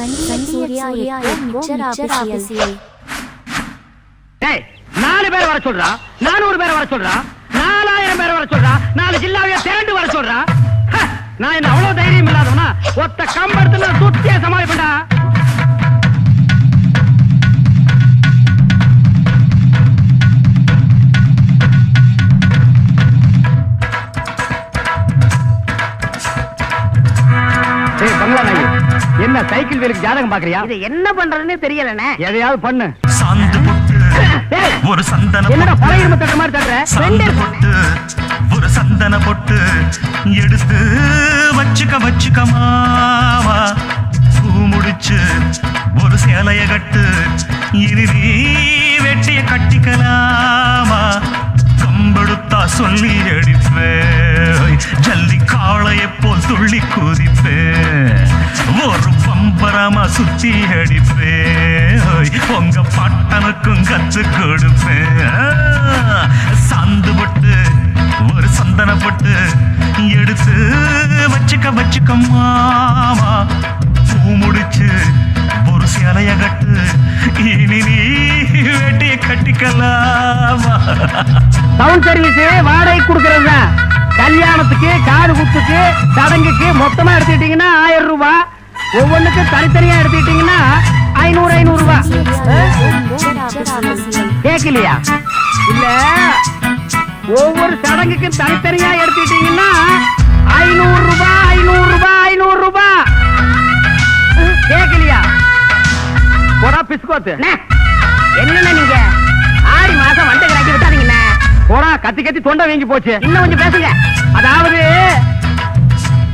Sun Surya நாலு பேர் வர சொல்றா? நானூறு பேர் வர சொல்றா? நாலாயிரம் பேர் வர சொல்றா? நாலு திரண்டு வர சொல்றா? ஹ, நான் என்ன அவ்வளவு தைரியம் இல்லாதவனா? ஒத்த கம்பெடுத்து நான் சுத்திய சமாளிப்பேன்டா. என்ன சைக்கிள் வேலுக்கு ஜாதகம் பாக்குறியா? இது என்ன பண்றதுன்னு தெரியலண்ணே. எதையாவது பண்ணு. சாந்து ஒரு சந்தன என்னடா பழைய இரும்பு தட்டுற மாதிரி தட்டுற? சாந்து பொட்டு ஒரு சந்தன பொட்டு எடுத்து வச்சுக்க வச்சுக்க மாமா. பூ முடிச்சு ஒரு சேலைய கட்டு இனி நீ வெட்டிய கட்டிக்கலாமா? கம்பெடுத்தா சொல்லி சுத்தி அடிப்பேன் உங்க பட்டனுக்கும் கத்து கொடுப்பேன் சந்துபட்டு ஒரு சந்தன பட்டு எடுத்து வச்சுக்க வச்சுக்க மாமா. பூ முடிச்சு ஒரு சேலைய கட்டு. இனி நீ வெட்டிய கட்டிக்கலாமா? டவுன் சர்வீஸ் வாடகை கொடுக்கறது தான். கல்யாணத்துக்கு காது குத்துக்கு சடங்குக்கு மொத்தமா எடுத்துக்கிட்டீங்கன்னா ஆயிரம் ரூபாய். ஒவ்வொன்றுக்கு தனித்தனியா எடுத்துக்கிட்டீங்கன்னா ஐநூறு ஐநூறு ஆஃபீஷியல் கேட்கலையா? இல்ல ஒவ்வொரு சடங்குக்கும் தனித்தனியா எடுத்துக்கிட்டீங்கன்னா ஐநூறு ரூபாய் ஐநூறு ரூபாய் ஐநூறு ரூபாய் கேட்கலையா? போடா பிஸ்கோத்து. என்னண்ணே நீங்க? ஆடி மாசம் வண்டை கிராக்கி விட்டாதீங்கண்ணே. போடா கத்தி கத்தி தொண்டை வீங்கி போச்சு. இன்னும் கொஞ்சம் பேசுங்க. அதாவது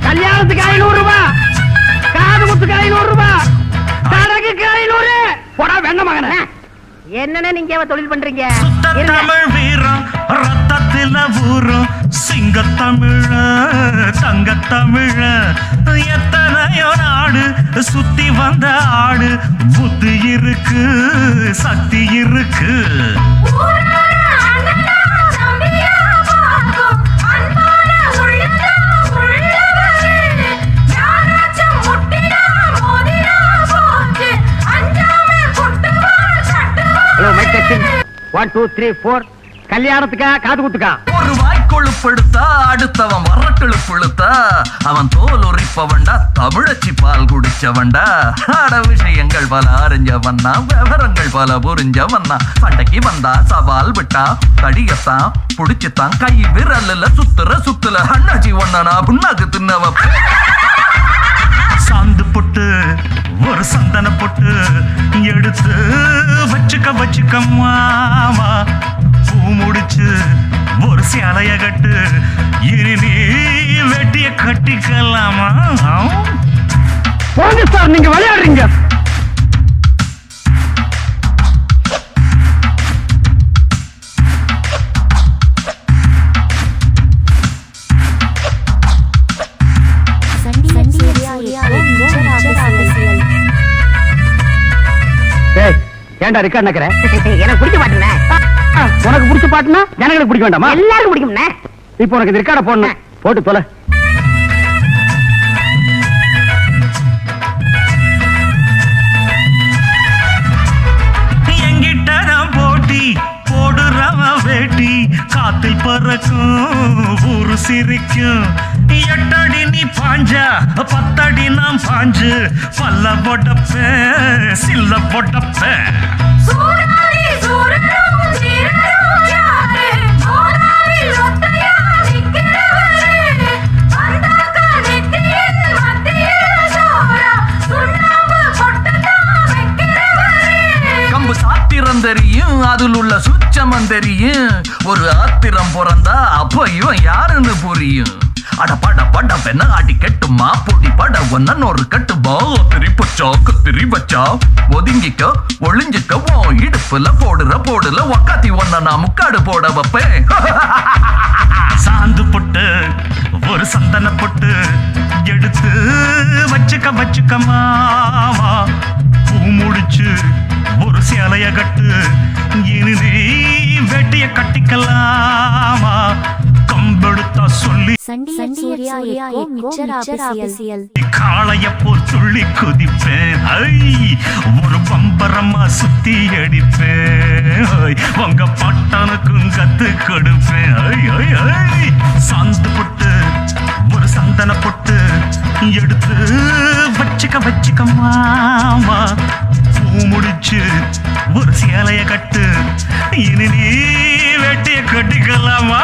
கல்யாணத்துக்கு ஐநூறு ஐநூறு ரூபாய் சடங்குக்கு ஐநூறு. போடா வெண்ண மகனே. என்னண்ணே நீங்க தொழில் பண்றீங்க. தமிழ் வீரம் ரத்தத்தில ஊரும் சிங்க தமிழ தங்க தமிழ. எத்தனையோ நாடு சுத்தி வந்த ஆடு. புத்தி இருக்கு சக்தி இருக்கு. ஒன் டூ த்ரீ ஃபோர் கல்யாணத்துக்கா காது குத்துக்கா? ஒரு வாய்க்கொழுப்படுத்தா அடுத்தவன் வரட்டெழுப்புழுத்தா அவன் தோல் உரிப்பவன்டா தமிழச்சி பால் குடிச்சவன்டா. அட விஷயங்கள் பல அறிஞ்சவன்னா விவரங்கள் பல புரிஞ்சவன்னா. சண்டைக்கு வந்தா சவால் விட்டா தடியத்தான் புடிச்சுத்தான் கை விரல்ல சுத்துற சுத்துல. அண்ணாச்சி ஒண்ணனா புண்ணாக்கு தின்னவ. சாந்து பொட்டு ஒரு சந்தன பொட்டு எடுத்து வச்சுக்க வச்சுக்கம்மாமா பூ முடிச்சு ஒரு சேலைய கட்டு. இனி நீ வெட்டிய கட்டிக்கலாமா? போங்க சார் நீங்க விளையாடுறீங்க. ஏன்டா ரெக்கார்ட் நக்கற எனக்கு பிடிக்க மாட்டேண்ணே உனக்கு பிடிச்ச பாட்டுனா ஜனங்களுக்கு பிடிக்க வேண்டாமா? எல்லாருக்கும் பிடிக்கும்ண்ணே. இப்போ உனக்கு இந்த ரெக்கார்ட போடணும். போட்டு தொலை. காத்தில் பறக்கும் ஊரு சிரிக்கும். எட்டடி நீ பாஞ்சா பத்தடி நான் பாஞ்சு. பல்ல பொடப்பேன் சில்ல சாத்திரம் தெரியும் அதில் உள்ள சுச்சமம் தெரியும். ஒரு ஆத்திரம் பிறந்தா அப்ப இவன் யாருன்னு புரியும். அட பட பட பெண்ண அடி கெட்டுமா? பொடி பட ஒன்னன் ஒரு கட்டுமா திரி பச்சா கத்திரி வச்சா? ஒதுங்கிக்க ஒளிஞ்சிக்க ஓ இடுப்புல போடுற போடுல ஒக்காத்தி ஒன்ன நான் முக்காடு போட வைப்பேன். சாந்து பொட்டு ஒரு சந்தன பொட்டு எடுத்து வச்சுக்க வச்சுக்க பூ முடிச்சு ஒரு சேலைய கட்டு இனி வெட்டிய கட்டிக்கலாமா? கம்பெடுத்தா சொல்லி சண்டிய சூர்யா எக்கோ மிச்சர் ஆபிசியல் காளைய போல் துள்ளி குதிப்பேன். ஐ ஒரு பம்பரமா சுத்தி அடிப்பேன். ஐ, உங்க பட்டனுக்கும் கத்து கொடுப்பேன். ஐ, ஐ, ஐ. சாந்து பொட்டு ஒரு சந்தன பொட்டு எடுத்து வச்சுக்க வச்சுக்க மாமா. பூ முடிச்சு ஒரு சேலைய கட்டு. இனி நீ வெட்டிய கட்டிக்கலாமா?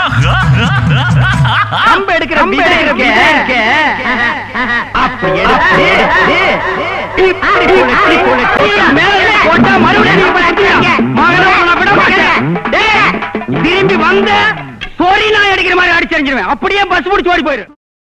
கம்பு எடுக்கிற விதை இருக்கே. அப்படி எடுத்து, இப்படி குலுக்கி, குலுக்கி, மேல போட்டா மறுபடியும் நீ பாத்துக்கியா? மகனை உன்னை விட மாட்டேன். டேய், திரும்பி வந்த பொறி நான் அடிக்கிற மாதிரி அடிச்சு அப்படியே பஸ் பிடிச்சு ஓடி போயிரு.